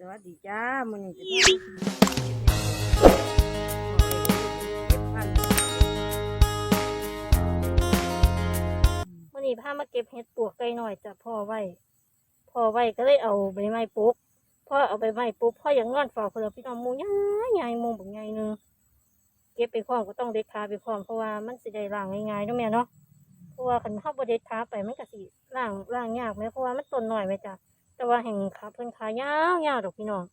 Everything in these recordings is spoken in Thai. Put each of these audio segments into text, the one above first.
สวัสดีจ้ามื้อนี้จะพาเก็บพันธุ์วันนี้พามาเก็บเห็ดปวกไก่หน่อยจ้ะพ่อไว้พ่อไว้ก็เลยเอาใบไม้ปลูกพ่อเอาใบไม้ปลูกพ่ออย่างงอนฝ่าคนละพี่น้องมูใหญ่ใหญ่มูบักใหญ่หนึงเก็บไปพร้อมก็ต้องเด็ดขาไปพร้อมเพราะว่ามันสิได้ล้างง่ายๆเนาะแม่เนาะเพราะว่าคันเฮาบ่เด็ดขาไปมันก็สิล้างล้างยากแม่เพราะว่ามันต้นหน้อยแม่จ้ะ แต่ว่าแห่งขาเพิ่นขายาวๆดอกพี่น้อง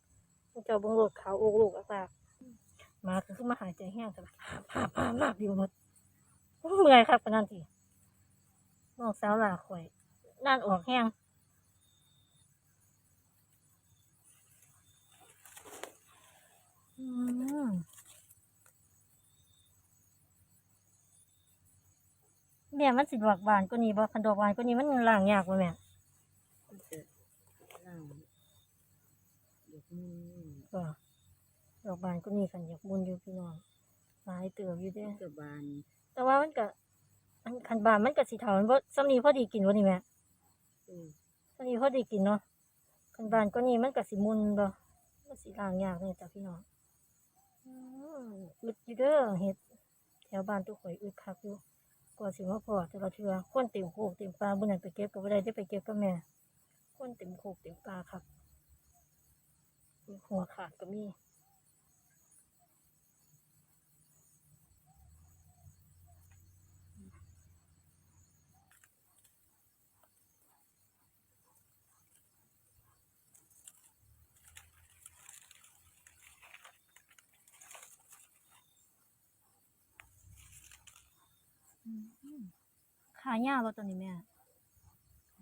เจ้าบงโลดขาวโอกลูกอากามาคือมาหายใจแห้งแต่ว่าพาพามากอยู่หมดเมื่อยครับปนันทีน้องสาวหลาข่อยด้านออกแห้งอืมแม่มันสิดอกบานก็นี้บ่คันดอกบานก็นี้มันหล้างยากบ่แม่ มันจะล่างเด็ กมือก็ดอกบานก็นี้คันอยากบุญอยู่พี่น้องหลายเติบอยู่เด้กระบาลแต่ว่ามันก็อันคันบานมันก็สิเฒ่ามันบ่ซ้ำนี้พอดีกินบ่นี่แม่เออซ้ำนี้พอดีกินเนาะคันบานก็นี้มันก็สิมุนบ่มันสิล้างยากเลยจ้ะพี่น้องอืมอึดอยู่เด้อเห็ดแถวบ้านทุกข่อยอึดคักอยู่ก่อนสิมาพอแต่ละเทือคนเต็มโคกเต็มปลาบุญนั้นไปเก็บก็บ่ได้ได้ไปเก็บกับแม่คนเต็มโคกเต็มปลาครับ มีหัวขาดก็มีขาหญ้าแล้วตอนนี้แม่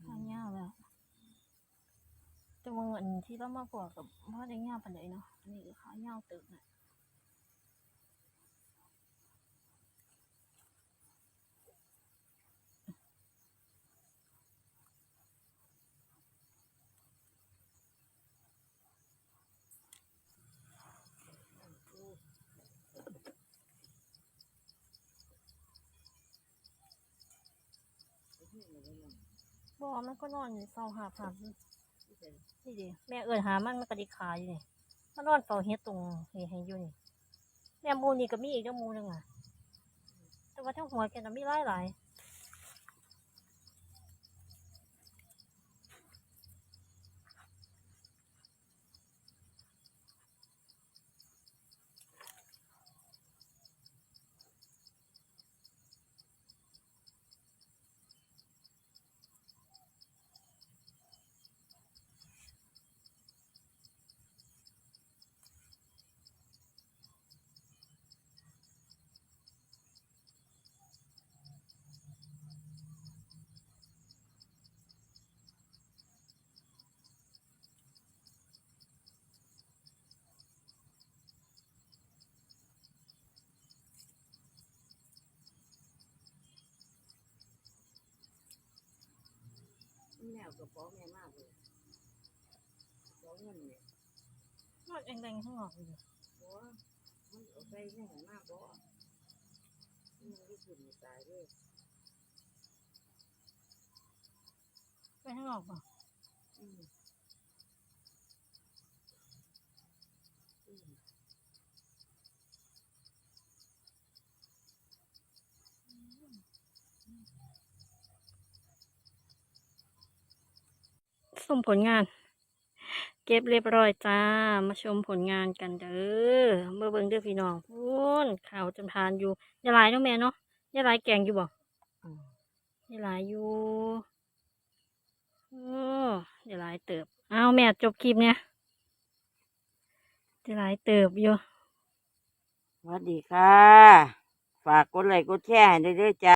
ขาหญ้าแล้ว แต่ว่าอันที่เรามาพอกับพ่อได้หญ้าปานใดเนาะอันนี้ก็ขาหญ้าตึกน่ะบ่มันก็นอนอยู่เฝ้าหาผักนี่ นี่ดิแม่เอิ้นหามันมันก็ดิขาอยู่นี่มันนอนเฝ้าเฮ็ดตรงนี่ให้อยู่นี่แม่มูนี่ก็มีอีกเจ้ามูนึงอะแต่ว่าทั้งหัวแกน่ะมีหลายหลาย กับป้อแม่มากเลยป้อเงินเนี่ยนอนแดงๆข้างนอกอยู่ป้อมันเอาไปยังไงมากป้อมันไม่ขึ้นไม่ตายเลยไปข้างนอกป่ะอืม มผลงาน เก็บเรียบร้อยจ้า มาชมผลงานกันเด้อเมื่อเบิ่งเด้อพี่น้องพูนข่าวจำทานอยู่อย่าหลายเนาะแม่เนาะอย่าหลายแกงอยู่บ่อืมอย่าหลายอยู่โอ้อย่าหลายเติบเอาแม่จบคลิปเนี่ยอย่าหลายเติบอยู่สวัสดีค่ะ ฝากกดไลค์กดแชร์ให้ด้วยเด้อจ้า